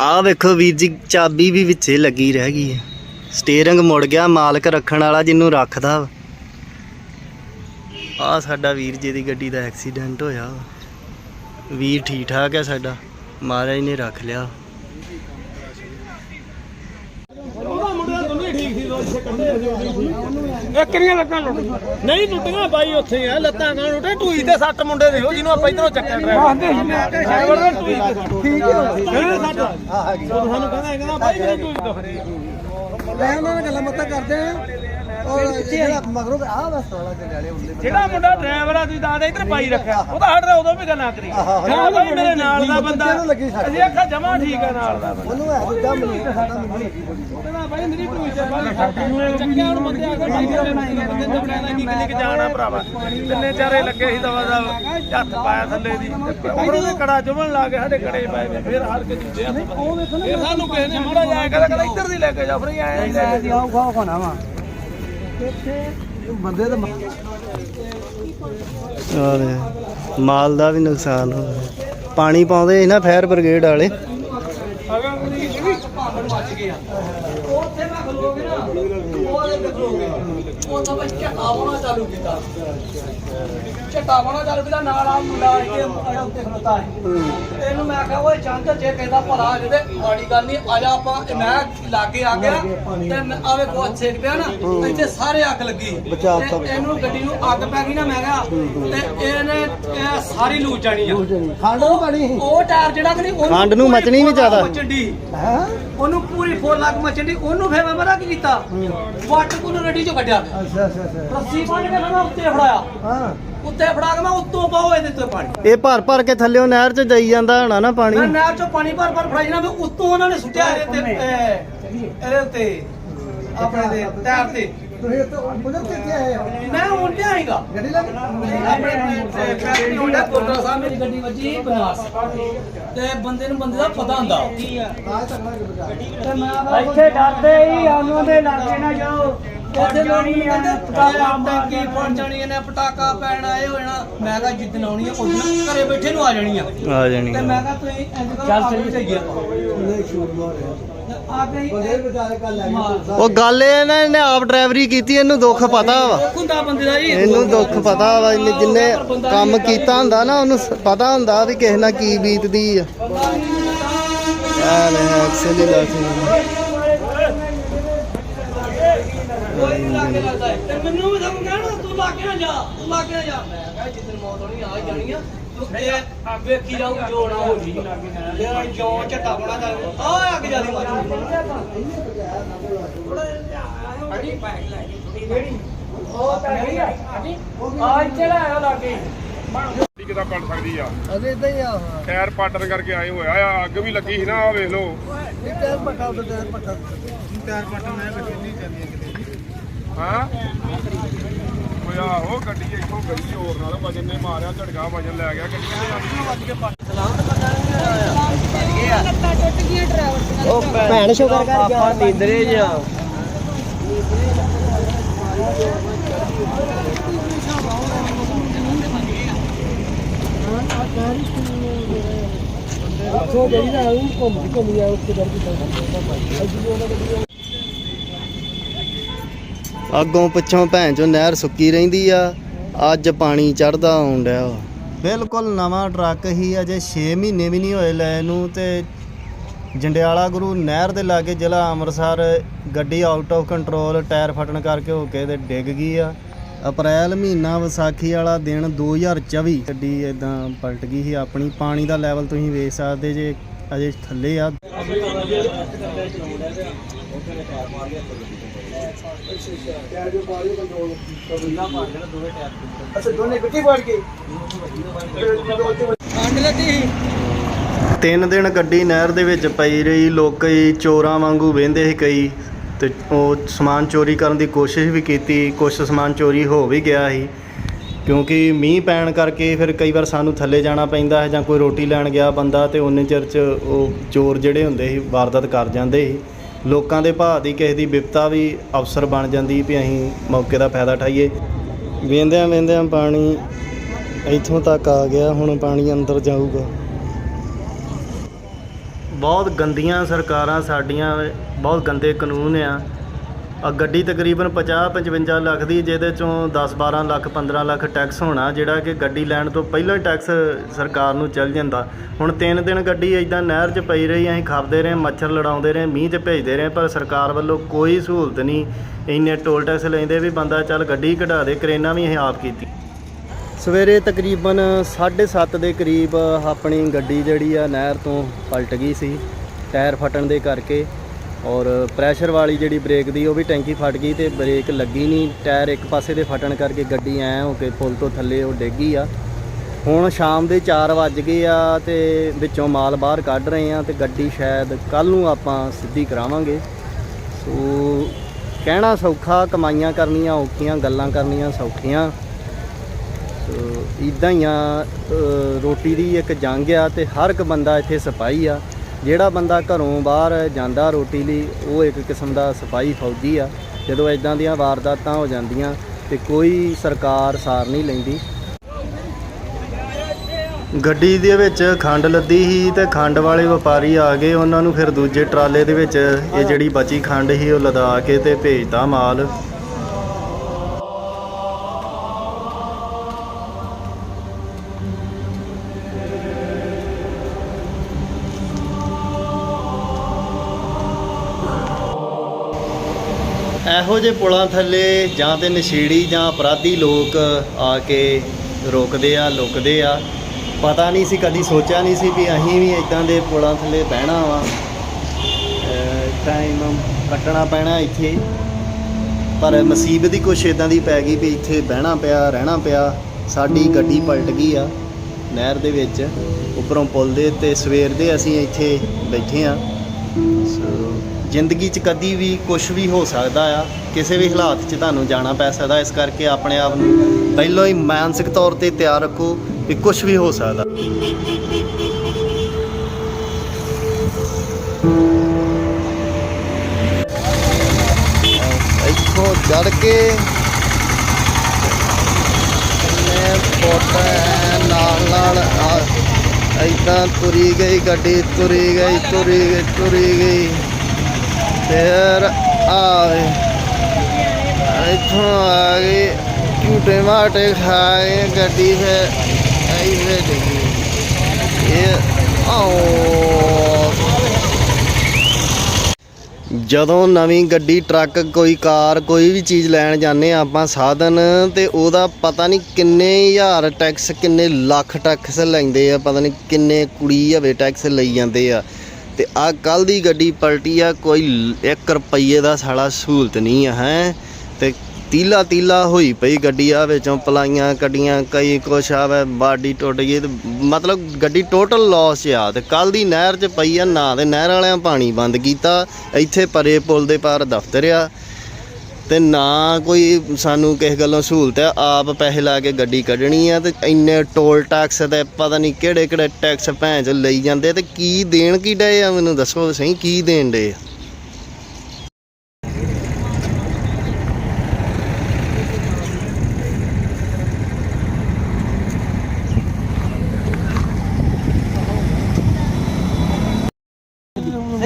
ਆਹ ਵੇਖੋ ਵੀਰ ਜੀ, ਚਾਬੀ ਵੀ ਵਿੱਚੇ ਲੱਗੀ ਰਹਿ ਗਈ ਹੈ। ਸਟੀਅਰਿੰਗ ਮੁੜ ਗਿਆ, ਮਾਲਕ ਰੱਖਣ ਵਾਲਾ ਜਿਹਨੂੰ ਰੱਖਦਾ ਵਾ। ਆਹ ਸਾਡਾ ਵੀਰ ਜੀ ਦੀ ਗੱਡੀ ਦਾ ਐਕਸੀਡੈਂਟ ਹੋਇਆ ਵੀਰ ਠੀਕ ਠਾਕ ਹੈ ਸਾਡਾ, ਮਹਾਰਾਜ ਨੇ ਰੱਖ ਲਿਆ। ਕਿੰਨੀਆਂ ਲੱਤਾਂ ਟੁੱਟ ਨਹੀਂ ਟੁੱਟੀਆਂ ਬਾਈ ਉੱਥੇ ਆ ਲੱਤਾਂ ਕਾਂ ਟੁੱਟੇ ਟੂਈ ਤੇ ਸੱਟ ਮੁੰਡੇ ਦੇਖੋ ਜਿਹਨੂੰ ਆਪਾਂ ਇਧਰੋਂ ਚੱਕਿਆ ਡਰਾਈਵਰ ਨੇ ਟੂਈ ਤੇ ਸੱਟ ਠੀਕ ਹੈ ਸੱਟ ਉਹ ਸਾਨੂੰ ਕਹਿੰਦਾ ਇਹ ਕਹਿੰਦਾ ਬਾਈ ਮੇਰੀ ਟੂਈ ਹੈ ਲੈ ਉਹਨਾਂ ਨਾਲ ਗੱਲਾਂ ਮੱਤਾਂ ਕਰਦੇ ਆ ਜਿਹੜਾ ਮਗਰੋਂ ਆ ਬਸ ਵਾਲਾ ਜੰਡਾਲੇ ਹੁੰਦੇ ਜਿਹੜਾ ਮੁੰਡਾ ਡਰਾਈਵਰ ਆ ਤੁਸੀਂ ਦੱਸਦੇ ਇੱਧਰ ਪਾਈ ਰੱਖਿਆ। ਉਹ ਤਾਂ ਹਟ ਰਿਹਾ ਉਦੋਂ ਵੀ ਗੱਲਾਂ ਕਰੀ। ਹਾਂ ਬਾਈ ਮੇਰੇ ਨਾਲ ਦਾ ਬੰਦਾ। ਅਸੀਂ ਆਖਿਆ ਜਮਾ ਠੀਕ ਹੈ ਨਾਲ ਦਾ ਉਹਨੂੰ ਮੈਨੂੰ ਲੱਗੀ ਬੜੀ। ਕਹਿੰਦਾ ਬਾਈ ਮੇਰੀ ਬਾਈ। ਚੱਕਿਆ ਹੁਣ ਬੰਦੇ ਆ ਕੇ ਬੰਦੇ ਤੇ ਬਣਾਇਆ ਕੀ ਕਿੰਨੇ ਕ ਜਾਣਾ ਭਰਾਵਾ। ਤਿੰਨੇ ਚਾਰੇ ਲੱਗੇ ਸੀ ਦਵਾ ਦਾ ਹੱਥ ਪਾਇਆ ਥੱਲੇ ਦੀ। ਉਪਰੋਂ ਦੇ ਕੜਾ ਚੁੰਮਣ ਲਾ ਕੇ ਸਾਡੇ ਕੜੇ ਪਾਏ ਫਿਰ ਹਾਰ ਕੇ ਦੂਜੇ ਹੱਥ ਪਾਏ ਫਿਰ ਸਾਨੂੰ ਕਿਸੇ ਨੇ ਮਾੜਾ ਜਾਇਆ ਕਹਿੰਦਾ ਕਹਿੰਦਾ ਇੱਧਰ ਦੀ ਲੈ ਕੇ ਜਾ ਫਿਰ ਆਏ ਲੈ ਕੇ ਜਾ ਆਉ ਖਾਓ ਖਾਣਾ ਵਾ। ਬੰਦੇ ਤਾਂ ਆਹ ਮਾਲ ਦਾ ਵੀ ਨੁਕਸਾਨ ਹੋ ਗਿਆ। ਪਾਣੀ ਪਾਉਂਦੇ ਸੀ ਨਾ ਫਾਇਰ ਬ੍ਰਿਗੇਡ ਵਾਲੇ। ਚਟਾਵਣਾ ਚੱਲ ਪਿਆ ਨਾਲ ਆ ਮੁੰਡਾ ਇੱਥੇ ਆਇਆ ਉੱਤੇ ਖਲੋਤਾ ਹੈ। ਇਹਨੂੰ ਮੈਂ ਕਿਹਾ ਓਏ ਚੰਦ ਜੇ ਕਹਿੰਦਾ ਭਲਾ ਜਿਹਦੇ ਮਾੜੀ ਗੱਲ ਨਹੀਂ ਆ ਜਾ ਆਪਾਂ ਤੇ ਮੈਂ ਲਾਗੇ ਆ ਗਿਆ ਤੇ ਮੈਂ ਆਵੇ ਕੋ ਛੇਕ ਪਿਆ ਨਾ ਇੱਥੇ ਸਾਰੇ ਅੱਗ ਲੱਗੀ। ਤੇ ਇਹਨੂੰ ਗੱਡੀ ਨੂੰ ਅੱਗ ਪੈ ਗਈ ਨਾ ਮੈਂ ਕਿਹਾ ਤੇ ਇਹਨੇ ਇਹ ਸਾਰੀ ਲੂਚ ਜਾਣੀ ਆ। ਖੰਡ ਨੂੰ ਪਾਣੀ? ਉਹ ਟਾਇਰ ਜਿਹੜਾ ਕਿ ਨਹੀਂ ਉਹਨੂੰ ਖੰਡ ਨੂੰ ਪੂਰੀ ਮਚਣੀ ਵੀ ਫੁੱਲ ਜ਼ਿਆਦਾ। ਅੱਗ ਮਚਣ। ਡਈ। ਉਹਨੂੰ ਪੂਰੀ ਫੋਰ ਲੱਗ ਮਚਣ ਉਹਨੂੰ ਫੇਰ ਮੈਂ ਪਤਾ ਕੀ ਕੀਤਾ? ਵੱਟ ਕੋਲ ਰੈਡੀ ਚੋਂ ਕੱਢਿਆ। ਅੱਛਾ ਅੱਛਾ ਅੱਛਾ। ਰੱਸੀ ਬੰਨ ਕੇ ਮੈਂ ਉੱਤੇ ਫੜਾਇਆ। ਹਾਂ। ਉੱਤੇ ਫੜਾ ਕੇ ਮੈਂ ਉੱਤੋਂ ਪਾਉ ਇਹਦੇ ਤੇ ਪਾਣੀ। ਇਹ ਭਰ ਭਰ ਕੇ ਥੱਲਿਓਂ ਨਹਿਰ 'ਚ ਜਾਈ ਜਾਂਦਾ ਹੋਣਾ ਨਾ ਪਾਣੀ। ਮੈਂ ਨਹਿਰ ਚੋਂ ਪਾਣੀ ਭਰ ਭਰ ਫੜਾਈ ਨਾ ਉੱਤੋਂ ਉਹਨਾਂ ਨੇ ਸੁੱਟਿਆ ਇਹਦੇ ਤੇ ਇਹ, ਇਹਦੇ ਉੱਤੇ ਆਪਣੇ ਦੇ ਟਾਇਰ ਤੇ। ਤੁਸੀਂ ਉੱਥੇ ਪੁੱਜਰ ਕਿੱਥੇ ਆਏ ਹੋ? ਮੈਂ ਹੁਣ ਆਏਗਾ ਗੱਡੀ ਲੱਗ ਆਪਣੇ ਫੈਕਟਰੀ ਹੁੰਦਾ ਕੋਟਾ ਸਾਹਿਬ ਮੇਰੀ ਗੱਡੀ ਵੱਜੀ ਬਨਾਸ ਤੇ ਬੰਦੇ ਨੂੰ ਬੰਦੇ ਦਾ ਪਤਾ ਹੁੰਦਾ। ਆਹ ਤੱਕ ਨਾ ਬਜਾ ਤੇ ਮੈਂ ਇੱਥੇ ਡਰਦੇ ਹੀ ਆਨੂੰ ਦੇ ਲਾਗੇ ਨਾ ਜਾਓ। ਉੱਥੇ ਲੋਕ ਕਹਿੰਦੇ ਪਟਾਕਾ ਟੈਂਕੀ ਫੜ ਜਾਣੀ ਇਹਨੇ ਪਟਾਕਾ ਪੈਣ ਆਏ ਹੋ ਜਾਣਾ ਮੈਂ ਕਿਹਾ ਜਿੱਦਣ ਆਉਣੀ ਆ ਉਦੋਂ ਘਰੇ ਬੈਠੇ ਨੂੰ ਆ ਜਾਣੀ ਆ। ਆ ਜਾਣੀ ਤੇ ਮੈਂ ਕਿਹਾ ਤੁਸੀਂ ਇੰਜ ਕਰੋ ਚੱਲ ਚੱਲੀ ਜਾਈਏ। ਉਹਨੇ ਸ਼ੂਟ ਮਾਰਿਆ ਆ ਗਈ ਬੰਦੇ ਵਿਚਾਰੇ ਕੱਲ ਲੈ ਗਏ। ਉਹ ਗੱਲ ਇਹ ਨਾ ਇਹਨੇ ਆਪ ਡਰਾਈਵਰੀ ਕੀਤੀ ਇਹਨੂੰ ਦੁੱਖ ਪਤਾ ਵਾ। ਦੁੱਖ ਹੁੰਦਾ ਬੰਦੇ ਦਾ ਜੀ। ਇਹਨੂੰ ਦੁੱਖ ਪਤਾ ਵਾ ਇਹਨੇ ਜਿੰਨੇ ਕੰਮ ਕੀਤਾ ਹੁੰਦਾ ਨਾ ਉਹਨੂੰ ਪਤਾ ਹੁੰਦਾ ਵੀ ਕਿਸੇ ਨਾਲ ਕੀ ਬੀਤਦੀ ਆ। ਆ ਲੈ ਐਕਸਲ ਹੀ ਲਾ ਸੀ ਕੋਈ ਨੀ ਲਾਗੇ ਲੱਗਦਾ ਹੈ। ਤੇ ਮੈਨੂੰ ਵੀ ਸਭ ਕਹਿਣਾ ਤੂੰ ਲਾਗੇ ਨਾ ਜਾ ਤੂੰ ਲਾਗੇ ਨਾ ਜਾ। ਮੈਂ ਕਿਹਾ ਜਿੱਦਣ ਮੌਤ ਹੋਣੀ ਆ ਹੀ ਜਾਣੀ ਆ। ਤੂੰ ਵੇਖੀ ਜਾਊ ਜੋ ਨਾ ਹੋ ਜੀ ਜਿਹੜਾ ਜੋ ਝੱਟਾ ਬਣਾ ਚੱਲ ਆ ਅੱਗ ਜਿਆਦੀ ਮਾਰੀ ਆ ਇੱਥੇ ਲੈ ਆ ਲਾਗੇ ਕਿਦਾਂ ਪੜ ਸਕਦੀ ਆ? ਅਜੇ ਇਦਾਂ ਹੀ ਆ। ਟਾਇਰ ਪਾਟਣ ਕਰਕੇ ਆਏ ਹੋਇਆ ਆ। ਅੱਗ ਵੀ ਲੱਗੀ ਸੀ ਨਾ ਆ ਵੇਖ ਲਓ। ਇਹ ਟਾਇਰ ਪੱਟਾ ਉਹ ਟਾਇਰ ਪੱਟਾ ਟਾਇਰ ਪੱਟਾ ਮੈਂ ਗੱਡੀ ਨਹੀਂ ਕਰਨੀ ਕਿਤੇ ਹਾਂ? ਓਏ ਆਹੋ ਗੱਡੀ ਇੱਥੋਂ ਗਈ ਹੋਰ ਨਾਲ ਵਜਨ ਨੇ ਮਾਰਿਆ ਝੜਕਾ ਵਜਨ ਲੈ ਗਿਆ ਗੱਡੀ ਕਿੱਥੇ ਜਾਂਦੀ ਭੈਣ ਸ਼ੁਕਰ ਕਰ ਗਿਆ। ਨੀਂਦਰੇ ਜਾ ਸੋ ਜਿਹੜੀ ਨਾ ਉਹ ਘੁੰਮ ਘੁੰਮ ਜਾ ਉੱਤੇ ਦਰ ਦੀ ਅੱਗੋਂ ਪਿੱਛੋਂ ਭੈਣ ਚੋਂ ਨਹਿਰ ਸੁੱਕੀ ਰਹਿੰਦੀ ਆ, ਅੱਜ ਪਾਣੀ ਚੜਦਾ ਆਉਣ ਡਿਆ ਬਿਲਕੁਲ ਨਵਾਂ ਟਰੱਕ ਹੀ ਅਜੇ 6 ਮਹੀਨੇ ਵੀ ਨਹੀਂ ਹੋਏ ਲੈ ਨੂੰ ਤੇ ਜੰਡਿਆਲਾ ਗੁਰੂ ਨਹਿਰ ਦੇ ਲਾਗੇ ਜ਼ਿਲ੍ਹਾ ਅੰਮ੍ਰਿਤਸਰ ਗੱਡੀ ਆਊਟ ਆਫ ਕੰਟਰੋਲ ਟਾਇਰ ਫਟਣ ਕਰਕੇ ਹੋ ਕੇ ਤੇ ਡਿੱਗ ਗਈ ਆ। ਅਪ੍ਰੈਲ ਮਹੀਨਾ ਵਿਸਾਖੀ ਵਾਲਾ ਦਿਨ 2024 ਗੱਡੀ ਇਦਾਂ ਪਲਟ ਗਈ ਸੀ ਆਪਣੀ ਪਾਣੀ ਦਾ ਲੈਵਲ ਤੁਸੀਂ ਵੇਖ ਸਕਦੇ ਜੇ ਅਜੇ ਥੱਲੇ ਆ। ਤਿੰਨ ਦਿਨ ਗੱਡੀ ਨਹਿਰ ਦੇ ਵਿੱਚ ਪਈ ਰਹੀ ਲੋਕੀ ਚੋਰਾਂ ਵਾਂਗੂ ਵਹਿੰਦੇ ਸੀ ਕਈ ਤੇ ਉਹ ਸਮਾਨ ਚੋਰੀ ਕਰਨ ਦੀ ਕੋਸ਼ਿਸ਼ ਵੀ ਕੀਤੀ ਕੁਝ ਸਮਾਨ ਚੋਰੀ ਹੋ ਵੀ ਗਿਆ ਸੀ। ਕਿਉਂਕਿ ਮੀਂਹ ਪੈਣ ਕਰਕੇ ਫਿਰ ਕਈ ਵਾਰ ਸਾਨੂੰ ਥੱਲੇ ਜਾਣਾ ਪੈਂਦਾ ਹੈ ਜਾਂ ਕੋਈ ਰੋਟੀ ਲੈਣ ਗਿਆ ਬੰਦਾ ਤੇ ਉਹਨੇ ਚਿਰ ਚ ਉਹ ਚੋਰ ਜਿਹੜੇ ਹੁੰਦੇ ਸੀ, ਵਾਰਦਾਤ ਕਰ ਜਾਂਦੇ ਸੀ। ਲੋਕਾਂ ਦੇ ਭਾਅ ਦੀ ਕਿਸੇ ਦੀ ਵਿਪਤਾ ਵੀ ਅਫਸਰ ਬਣ ਜਾਂਦੀ ਵੀ ਅਸੀਂ ਮੌਕੇ ਦਾ ਫਾਇਦਾ ਉਠਾਈਏ। ਵੇਂਦਿਆਂ ਵੇਂਦਿਆਂ ਪਾਣੀ ਇੱਥੋਂ ਤੱਕ ਆ ਗਿਆ, ਹੁਣ ਪਾਣੀ ਅੰਦਰ ਜਾਊਗਾ। ਬਹੁਤ ਗੰਦੀਆਂ ਸਰਕਾਰਾਂ ਸਾਡੀਆਂ, ਬਹੁਤ ਗੰਦੇ ਕਾਨੂੰਨ ਆ। ਆ ਗੱਡੀ ਤਕਰੀਬਨ 50 55 ਲੱਖ ਦੀ, ਜਿਹਦੇ ਚੋਂ 10 12 ਲੱਖ 15 ਲੱਖ ਟੈਕਸ ਹੋਣਾ, ਜਿਹੜਾ ਕਿ ਗੱਡੀ ਲੈਣ ਤੋਂ ਪਹਿਲਾਂ ਹੀ ਟੈਕਸ ਸਰਕਾਰ ਨੂੰ ਚੱਲ ਜਾਂਦਾ। ਹੁਣ ਤਿੰਨ ਦਿਨ ਗੱਡੀ ਇਦਾਂ ਨਹਿਰ 'ਚ ਪਈ ਰਹੀ, ਅਸੀਂ ਖਾਪਦੇ ਰਹੇ, ਮੱਛਰ ਲੜਾਉਂਦੇ ਰਹੇ, ਮੀਂਹ 'ਚ ਭੇਜਦੇ ਰਹੇ, ਪਰ ਸਰਕਾਰ ਵੱਲੋਂ ਕੋਈ ਸਹੂਲਤ ਨਹੀਂ। ਇੰਨੇ ਟੋਲ ਟੈਕਸ ਲੈਂਦੇ ਵੀ ਬੰਦਾ ਚੱਲ ਗੱਡੀ ਕਢਾ ਦੇ, ਕਰੇਨਾ ਵੀ ਅਸੀਂ ਆਪ ਕੀਤੀ। ਸਵੇਰੇ ਤਕਰੀਬਨ 7:30 ਦੇ ਕਰੀਬ ਆਪਣੀ ਗੱਡੀ ਜਿਹੜੀ ਆ ਨਹਿਰ ਤੋਂ ਪਲਟ ਗਈ ਸੀ, ਟਾਇਰ ਫਟਣ ਦੇ ਕਰਕੇ ਔਰ ਪ੍ਰੈਸ਼ਰ ਵਾਲੀ ਜਿਹੜੀ ਬ੍ਰੇਕ ਦੀ ਉਹ ਵੀ ਟੈਂਕੀ ਫਟ ਗਈ ਤੇ ਬ੍ਰੇਕ ਲੱਗੀ ਨਹੀਂ, ਟਾਇਰ ਇੱਕ ਪਾਸੇ ਦੇ ਫਟਣ ਕਰਕੇ ਗੱਡੀ ਐ ਹੋ ਕੇ ਪੁਲ ਤੋਂ ਥੱਲੇ ਉਹ ਡਿੱਗੀ ਆ। ਹੁਣ ਸ਼ਾਮ ਦੇ 4 ਵੱਜ ਗਏ ਆ ਤੇ ਵਿੱਚੋਂ ਮਾਲ ਬਾਹਰ ਕੱਢ ਰਹੇ ਆ ਤੇ ਗੱਡੀ ਸ਼ਾਇਦ ਕੱਲ ਨੂੰ ਆਪਾਂ ਸਿੱਧੀ ਕਰਾਵਾਂਗੇ। ਸੋ ਕਹਿਣਾ ਸੌਖਾ, ਕਮਾਈਆਂ ਕਰਨੀਆਂ ਔਖੀਆਂ, ਗੱਲਾਂ ਕਰਨੀਆਂ ਸੌਖੀਆਂ। ਇਦਾਂ ਹੀ ਆ ਰੋਟੀ ਦੀ ਇੱਕ ਜੰਗ ਆ ਤੇ ਹਰ ਇੱਕ ਬੰਦਾ ਇੱਥੇ ਸਿਪਾਹੀ ਆ। ਜਿਹੜਾ ਬੰਦਾ ਘਰੋਂ ਬਾਹਰ ਜਾਂਦਾ ਰੋਟੀ ਲਈ, ਉਹ ਇੱਕ ਕਿਸਮ ਦਾ ਸਿਪਾਹੀ ਫੌਜੀ ਆ। ਜਦੋਂ ਇਦਾਂ ਦੀਆਂ ਵਾਰਦਾਤਾਂ ਹੋ ਜਾਂਦੀਆਂ ਤੇ ਕੋਈ ਸਰਕਾਰ ਸਾਰ ਨਹੀਂ ਲੈਂਦੀ। ਗੱਡੀ ਦੇ ਵਿੱਚ ਖੰਡ ਲੱਦੀ ਸੀ ਤੇ ਖੰਡ ਵਾਲੇ ਵਪਾਰੀ ਆ ਗਏ। ਉਹਨਾਂ ਨੂੰ ਫਿਰ ਦੂਜੇ ਟਰਾਲੇ ਦੇ ਵਿੱਚ ਇਹ ਜਿਹੜੀ ਬਚੀ ਖੰਡ ਸੀ, ਉਹ ਲਦਾ ਕੇ ਤੇ ਭੇਜਦਾ ਮਾਲ। ਇਹੋ ਜਿਹੇ ਪੁਲਾਂ ਥੱਲੇ ਜਾਂ ਤੇ ਨਸ਼ੇੜੀ ਜਾਂ ਅਪਰਾਧੀ ਲੋਕ ਆ ਕੇ ਰੋਕਦੇ ਆ, ਲੁਕਦੇ ਆ। ਪਤਾ ਨਹੀਂ ਸੀ, ਕਦੀ ਸੋਚਿਆ ਨਹੀਂ ਸੀ ਵੀ ਅਸੀਂ ਵੀ ਇਦਾਂ ਦੇ ਪੁਲਾਂ ਥੱਲੇ ਬਹਿਣਾ ਵਾ। ਟਾਈਮ ਕੱਟਣਾ ਪੈਣਾ ਇੱਥੇ। ਪਰ ਮੁਸੀਬਤ ਹੀ ਕੁਛ ਇਦਾਂ ਦੀ ਪੈ ਗਈ ਵੀ ਇੱਥੇ ਬਹਿਣਾ ਪਿਆ, ਰਹਿਣਾ ਪਿਆ। ਸਾਡੀ ਗੱਡੀ ਪਲਟ ਗਈ ਆ ਨਹਿਰ ਦੇ ਵਿੱਚ। ਉੱਪਰੋਂ ਪੁਲ ਦੇ ਉੱਤੇ ਸਵੇਰ ਦੇ ਅਸੀਂ ਇੱਥੇ ਬੈਠੇ ਆ। ਸੋ ਜ਼ਿੰਦਗੀ 'ਚ ਕਦੀ ਵੀ ਕੁਝ ਵੀ ਹੋ ਸਕਦਾ ਆ, ਕਿਸੇ ਵੀ ਹਾਲਾਤ 'ਚ ਤੁਹਾਨੂੰ ਜਾਣਾ ਪੈ ਸਕਦਾ, ਇਸ ਕਰਕੇ ਆਪਣੇ ਆਪ ਨੂੰ ਪਹਿਲਾਂ ਹੀ ਮਾਨਸਿਕ ਤੌਰ ਤੇ ਤਿਆਰ ਰੱਖੋ ਵੀ ਕੁਝ ਵੀ ਹੋ ਸਕਦਾ। ਇੱਥੋਂ ਚੜ ਕੇ ਕਿੰਨੇ ਫੁੱਟ ਨਾਲ ਨਾਲ, ਆ ਤੁਰੀ ਗਈ, ਗੱਡੀ ਤੁਰੀ ਗਈ ਤੁਰੀ ਗਈ ਤੁਰੀ ਗਈ। ਫਿਰ ਆਏ। ਇੱਥੋਂ ਆ ਗਈ ਝੂਟੇ ਮਾਟੇ ਖਾ ਕੇ ਗੱਡੀ ਫਿਰ ਫਿਰ ਡਿੱਗੀ। ਇਹ ਆਓ। ਜਦੋਂ ਨਵੀਂ ਗੱਡੀ, ਟਰੱਕ, ਕੋਈ ਕਾਰ, ਕੋਈ ਵੀ ਚੀਜ਼ ਲੈਣ ਜਾਂਦੇ ਆ ਆਪਾਂ ਸਾਧਨ, ਤੇ ਉਹਦਾ ਪਤਾ ਨਹੀਂ ਕਿੰਨੇ ਹਜ਼ਾਰ ਟੈਕਸ ਕਿੰਨੇ ਲੱਖ ਟੈਕਸ ਲੈਂਦੇ ਆ, ਪਤਾ ਨਹੀਂ ਕਿੰਨੇ ਕੁੜੀ ਹਵੇ ਟੈਕਸ ਲਈ ਜਾਂਦੇ ਆ। ਤੇ ਆ ਕੱਲ ਦੀ ਗੱਡੀ ਪਲਟੀ ਆ, ਕੋਈ 1 ਰੁਪਈਏ ਦਾ ਸਾਲਾ ਸਹੂਲਤ ਨਹੀਂ ਆ, ਹੈ। ਤੇ ਤੀਲਾ ਤੀਲਾ ਹੋਈ ਪਈ ਗੱਡੀ ਆ, ਵਿੱਚੋਂ ਪਲਾਈਆਂ ਕੱਢੀਆਂ, ਕਈ ਕੁਛ ਆਵੇ, ਬਾਡੀ ਟੁੱਟ ਗਈ ਤੇ ਮਤਲਬ ਗੱਡੀ ਟੋਟਲ ਲਾਸ ਆ। ਤੇ ਕੱਲ ਦੀ ਨਹਿਰ 'ਚ ਪਈ ਆ, ਨਾ ਤੇ ਨਹਿਰ ਵਾਲਿਆਂ ਪਾਣੀ ਬੰਦ ਕੀਤਾ, ਇੱਥੇ ਪਰੇ ਪੁਲ ਦੇ ਪਾਰ ਦਫ਼ਤਰ ਆ। ਤੇ ਨਾ ਕੋਈ ਸਾਨੂੰ ਕਿਸੇ ਗੱਲੋਂ ਸਹੂਲਤ ਹੈ। ਆਪ ਪੈਸੇ ਲਾ ਕੇ ਗੱਡੀ ਕੱਢਣੀ ਆ ਤੇ ਇੰਨੇ ਟੋਲ ਟੈਕਸ ਤੇ ਪਤਾ ਨਹੀਂ ਕਿਹੜੇ ਕਿਹੜੇ ਟੈਕਸ ਭੈਣ ਚ ਲਈ ਜਾਂਦੇ ਤੇ ਕੀ ਦੇਣ ਕੀ ਡਏ ਆ? ਮੈਨੂੰ ਦੱਸੋ ਸਹੀ, ਕੀ ਦੇਣ ਡਏ ਆ?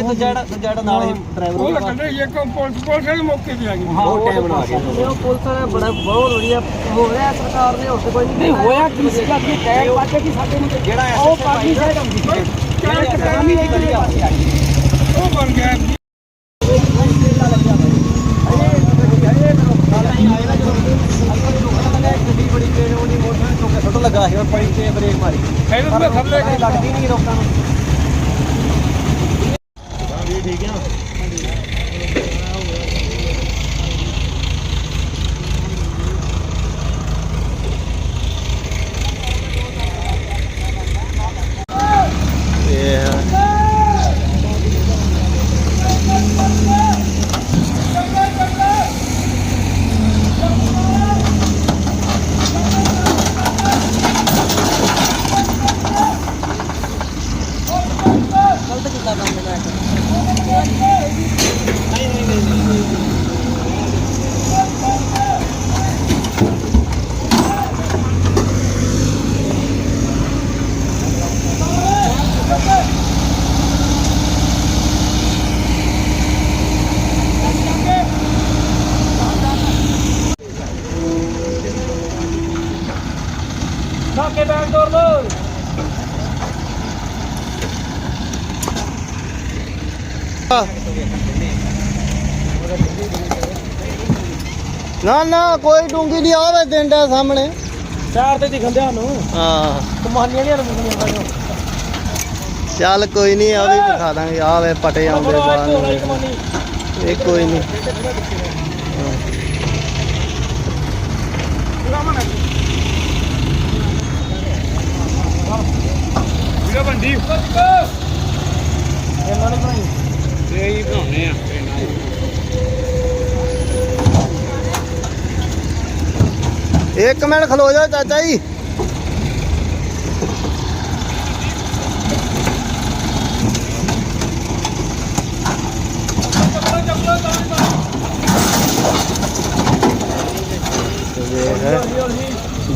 ਇਹ ਦੂਜਾ ਜਿਹੜਾ ਦੂਜਾ ਜਿਹੜਾ ਨਾਲ ਹੀ ਡਰਾਈਵਰ ਉਹ ਲੱਗਣ ਦੇ ਇੱਕ ਪੁਲਿਸ ਪੁਲਿਸ ਵਾਲੇ ਮੌਕੇ ਤੇ ਆ ਗਈ ਹਾਂ ਉਹ ਟਾਈਮ ਨਾਲ ਉਹ ਪੁਲਿਸ ਨੇ ਬੜਾ ਬਹੁਤ ਵਧੀਆ ਹੋ ਰਿਹਾ ਸਰਕਾਰ ਨੇ ਹੋਰ ਕੋਈ ਨਹੀਂ ਹੋਇਆ ਕੀ ਸੀਗਾ ਕਿ ਟਾਇਰ ਪਾਟੇ ਕੀ ਸਾਡੇ ਨੂੰ ਜਿਹੜਾ ਉਹ ਪਾਰਟੀ ਸਾਈਡ ਹੁੰਦੀ ਕਿਆ ਟਾਈਮ ਹੀ ਉਹ ਬਣ ਗਿਆ ਲੱਗਾ ਸੀ ਪੜੀ ਤੇ ਬ੍ਰੇਕ ਮਾਰੀ ਇਹਨੂੰ ਤਾਂ ਥੱਲੇ ਲੱਗਦੀ ਨਹੀਂ ਰੋਕਾਂ ਨਾ ਨਾ ਕੋਈ ਡੂੰਗੀ ਨਹੀਂ ਆਵੇ ਦਿੰਦਾ ਸਾਹਮਣੇ। ਚਾਰ ਤੇ ਦਿਖੰਦੇ ਸਾਨੂੰ ਹਾਂ। ਕਮਾਨੀਆਂ ਨਹੀਂ ਸਾਨੂੰ ਚੱਲ ਕੋਈ ਨਹੀਂ ਆ ਵੀ ਦਿਖਾ ਦਾਂਗੇ ਆ ਵੇ ਪਟੇ ਆਉਂਦੇ ਬਾਹਰ ਨੂੰ। ਵੇਖ। ਇਹ ਕੋਈ ਨਹੀਂ। ਵੀਡੀਓ ਬੰਦੀ ਇਹਨਾਂ ਨੇ ਬਣਾਈ। ਇਹ ਹੀ ਬਣਾਉਣੇ ਆ। ਇੱਕ ਮਿੰਟ ਖਲੋ ਜਾ ਚਾਚਾ ਜੀ।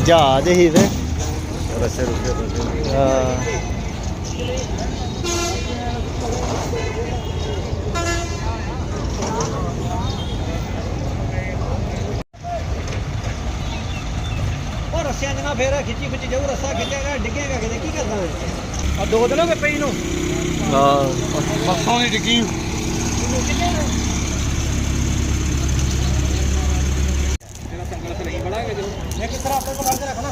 ਜਹਾਜ਼ ਹੀ ਤੇ। ਰਸੇ ਰੁਕੇ ਹਾਂ। ਰੱਸਿਆਂ ਦੇ ਨਾਲ ਫੇਰ ਖਿੱਚੀ ਖਿੱਚੀ ਜਾਊ ਰੱਸਾ ਖਿੱਚੇਗਾ ਡਿੱਗੇਗਾ ਕਿਤੇ ਕੀ ਕਰਦਾ ਆ ਦੋ ਦਿਨ ਹੋ ਗਏ ਪਈ ਨੂੰ। ਹਾਂ। ਮੱਥੋਂ ਦੀ ਟਿੱਕੀ ਮੈਂ ਕਿਸ ਤਰ੍ਹਾਂ ਆਪਣੇ ਕੋਲ ਕੇ ਰੱਖਣਾ।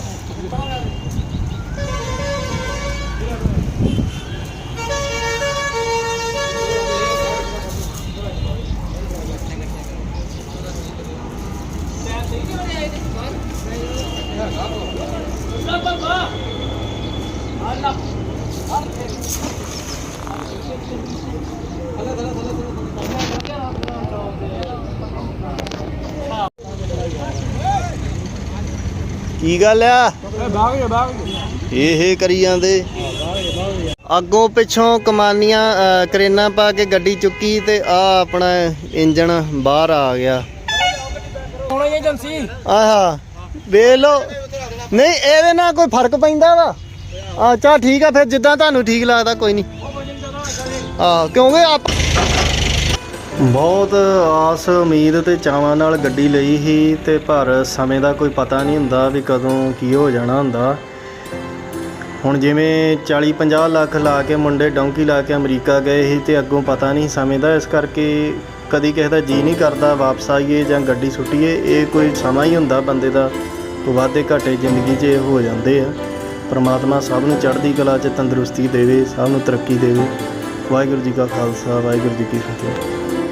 ਕੀ ਗੱਲ ਆ? ਇਹ ਕਰੀ ਜਾਂਦੇ। ਅੱਗੋਂ ਪਿੱਛੋਂ ਕਮਾਨੀਆਂ ਕਰੇਨਾਂ ਪਾ ਕੇ ਗੱਡੀ ਚੁੱਕੀ ਤੇ ਆ ਆਪਣਾ ਇੰਜਣ ਬਾਹਰ ਆ ਗਿਆ। ਹੁਣ ਇਹ ਏਜੰਸੀ? ਆਹਾ ਵੇਖ ਲੋ ਨਹੀਂ, ਇਹਦੇ ਨਾਲ ਕੋਈ ਫ਼ਰਕ ਪੈਂਦਾ ਵਾ। ਆ ਠੀਕ ਆ, ਫਿਰ ਜਿੱਦਾਂ ਤੁਹਾਨੂੰ ਠੀਕ ਲੱਗਦਾ, ਕੋਈ ਨਹੀਂ। ਆ, ਕਿਉਂਕਿ ਆਪ ਬਹੁਤ ਆਸ, ਉਮੀਦ ਤੇ ਚਾਵਾਂ ਨਾਲ ਗੱਡੀ ਲਈ ਸੀ ਤੇ ਪਰ ਸਮੇਂ ਦਾ ਕੋਈ ਪਤਾ ਨਹੀਂ ਹੁੰਦਾ ਵੀ ਕਦੋਂ ਕੀ ਹੋ ਜਾਣਾ ਹੁੰਦਾ। ਹੁਣ ਜਿਵੇਂ 40 50 ਲੱਖ ਲਾ ਕੇ ਮੁੰਡੇ ਡੌਂਕੀ ਲਾ ਕੇ ਅਮਰੀਕਾ ਗਏ ਸੀ ਤੇ ਅੱਗੋਂ ਪਤਾ ਨਹੀਂ ਸਮੇਂ ਦਾ, ਇਸ ਕਰਕੇ ਕਦੀ ਕਿਸੇ ਦਾ ਜੀ ਨਹੀਂ ਕਰਦਾ ਵਾਪਸ ਆਈਏ ਜਾਂ ਗੱਡੀ ਸੁੱਟੀਏ, ਇਹ ਕੋਈ ਸਮਾਂ ਹੀ ਹੁੰਦਾ ਬੰਦੇ ਦਾ। ਵਾਧੇ ਘਾਟੇ ਜ਼ਿੰਦਗੀ 'ਚ ਹੋ ਜਾਂਦੇ ਆ। ਪਰਮਾਤਮਾ ਸਭ ਨੂੰ ਚੜ੍ਹਦੀ ਕਲਾ 'ਚ ਤੰਦਰੁਸਤੀ ਦੇਵੇ, ਸਭ ਨੂੰ ਤਰੱਕੀ ਦੇਵੇ। ਵਾਹਿਗੁਰੂ ਜੀ ਕਾ ਖਾਲਸਾ, ਵਾਹਿਗੁਰੂ ਜੀ ਕੀ ਫਤਿਹ।